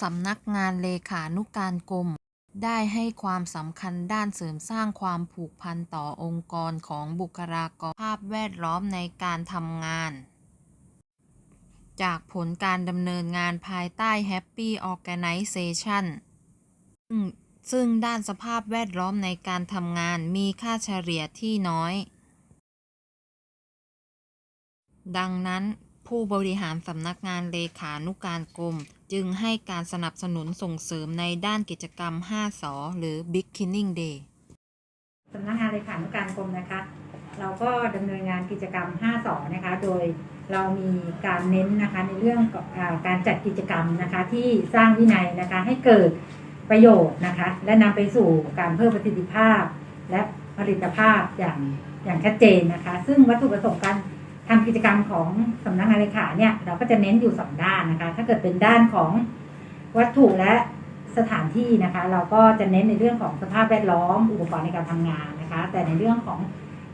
สำนักงานเลขานุการกรม ได้ให้ความสำคัญด้านเสริมสร้างความผูกพันต่อองค์กรของบุคลากรภาพแวดล้อมในการทำงาน จากผลการดำเนินงานภายใต้ Happy Organization ซึ่งซึ่งด้านสภาพแวดล้อมในการทำงานมีค่าเฉลี่ยที่น้อย ดังนั้น ผู้บริหารสำนักงานเลขานุการกรม จึงให้การสนับสนุนส่งเสริมในด้านกิจกรรม 5สอหรือ Beginning Day สำนักงานเลขานุการกรมนะคะ เราก็ดำเนินงานกิจกรรม 5สอนะคะ โดยเรามีการเน้นนะคะในเรื่องอการจัดกิจกรรมนะคะที่สร้างวินัยนะคะให้เกิดประโยชน์นะคะและนำไปสู่การเพิ่มประสิทธิภาพ และผลิตภาพอย่างอย่างชัดเจนนะคะ ซึ่งวัตถุประสงค์การ ทำกิจกรรมของสำนักงานเลขาเนี่ยเราก็จะเน้นอยู่สองด้านนะคะ ถ้าเกิดเป็นด้านของวัตถุและสถานที่นะคะ เราก็จะเน้นในเรื่องของสภาพแวดล้อมอุปกรณ์ในการทำงานนะคะ แต่ในเรื่องของ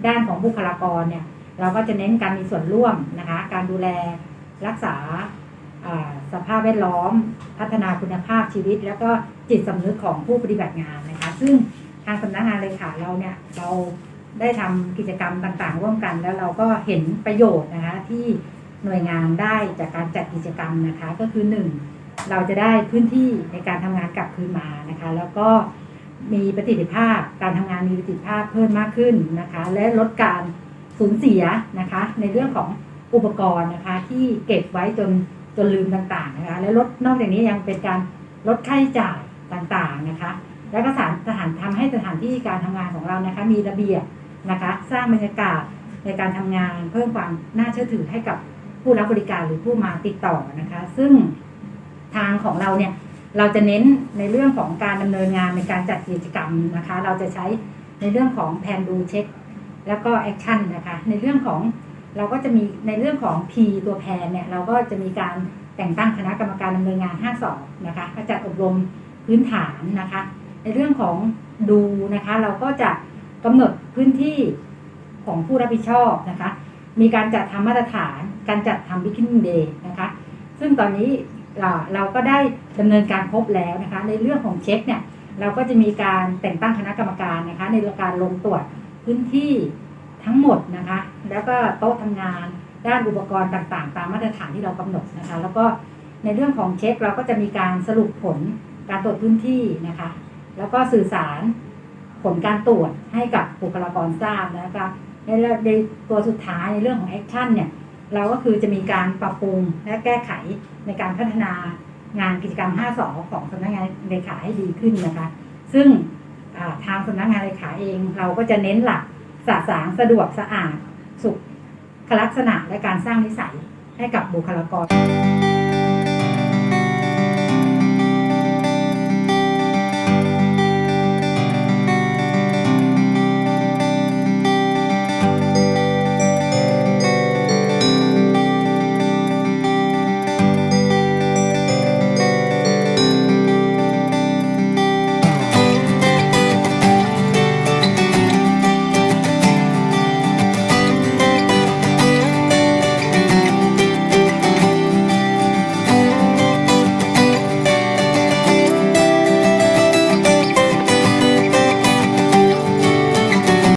ด้านของบุคลากรเนี่ยเราก็จะเน้นการมีส่วนร่วมนะคะ การดูแลรักษาสภาพแวดล้อม พัฒนาคุณภาพชีวิต แล้วก็จิตสำนึกของผู้ปฏิบัติงานนะคะ ซึ่งทางสำนักงานเลขาเราเนี่ยเรา ได้ทำกิจกรรมต่างๆ ร่วมกัน แล้วเราก็เห็นประโยชน์นะคะที่หน่วยงานได้จากการจัดกิจกรรมนะคะก็คือหนึ่งเราจะได้พื้นที่ในการทำงานกลับคืนมานะคะ แล้วก็มีประสิทธิภาพการทำงานมีประสิทธิภาพเพิ่มมากขึ้นนะคะ และลดการสูญเสียนะคะ ในเรื่องของอุปกรณ์นะคะที่เก็บไว้จนจนลืมต่างๆนะคะ และลดนอกจากนี้ยังเป็นการลดค่าใช้จ่ายต่างๆนะคะ แล้วก็สถานสถานทำให้สถานที่การทำงานของเรานะคะ มีระเบียบ นะคะ สร้างบรรยากาศในการทำงานเพิ่มความน่าเชื่อถือให้กับผู้รับบริการหรือผู้มาติดต่อนะคะ ซึ่งทางของเราเนี่ยเราจะเน้นในเรื่องของการดำเนินงานในการจัดกิจกรรมนะคะ เราจะใช้ในเรื่องของแผนดูเช็ค แล้วก็แอคชั่นนะคะในเรื่องของเราก็จะมีในเรื่องของ P ตัวแพนเนี่ยเราก็จะมีการแต่งตั้งคณะกรรมการดำเนินงาน5สอบนะคะก็จัดอบรมพื้นฐานนะคะ ในเรื่องของดูนะคะ เราก็จะ กำหนดพื้นที่ของผู้รับผิดชอบนะคะ มีการจัดทำมาตรฐาน การจัดทำ Beginning Day นะคะ ซึ่งตอนนี้เราก็ได้ดำเนินการครบแล้วนะคะ ในเรื่องของเช็คเนี่ยเราก็จะมีการแต่งตั้งคณะกรรมการนะคะ ในการลงตรวจพื้นที่ทั้งหมดนะคะ แล้วก็โต๊ะทำงานด้านอุปกรณ์ต่างๆ ตามมาตรฐานที่เรากำหนดนะคะ แล้วก็ในเรื่องของเช็คเราก็จะมีการสรุปผลการตรวจพื้นที่นะคะ แล้วก็สื่อสาร ผลการตรวจให้กับบุคลากรทราบนะคะในในตัวสุดท้ายในเรื่องของแอคชั่นเนี่ยเราก็คือจะมีการปรับปรุงและแก้ไขในการพัฒนางานกิจกรรม 5สอของสำนักงานเลขาให้ดีขึ้นนะคะ ซึ่งาทางสำนักงานเลขาเองเราก็จะเน้นหลักสะสางสะดวกสะอาด สุขลักษณะและการสร้างนิสัยให้กับบุคลากร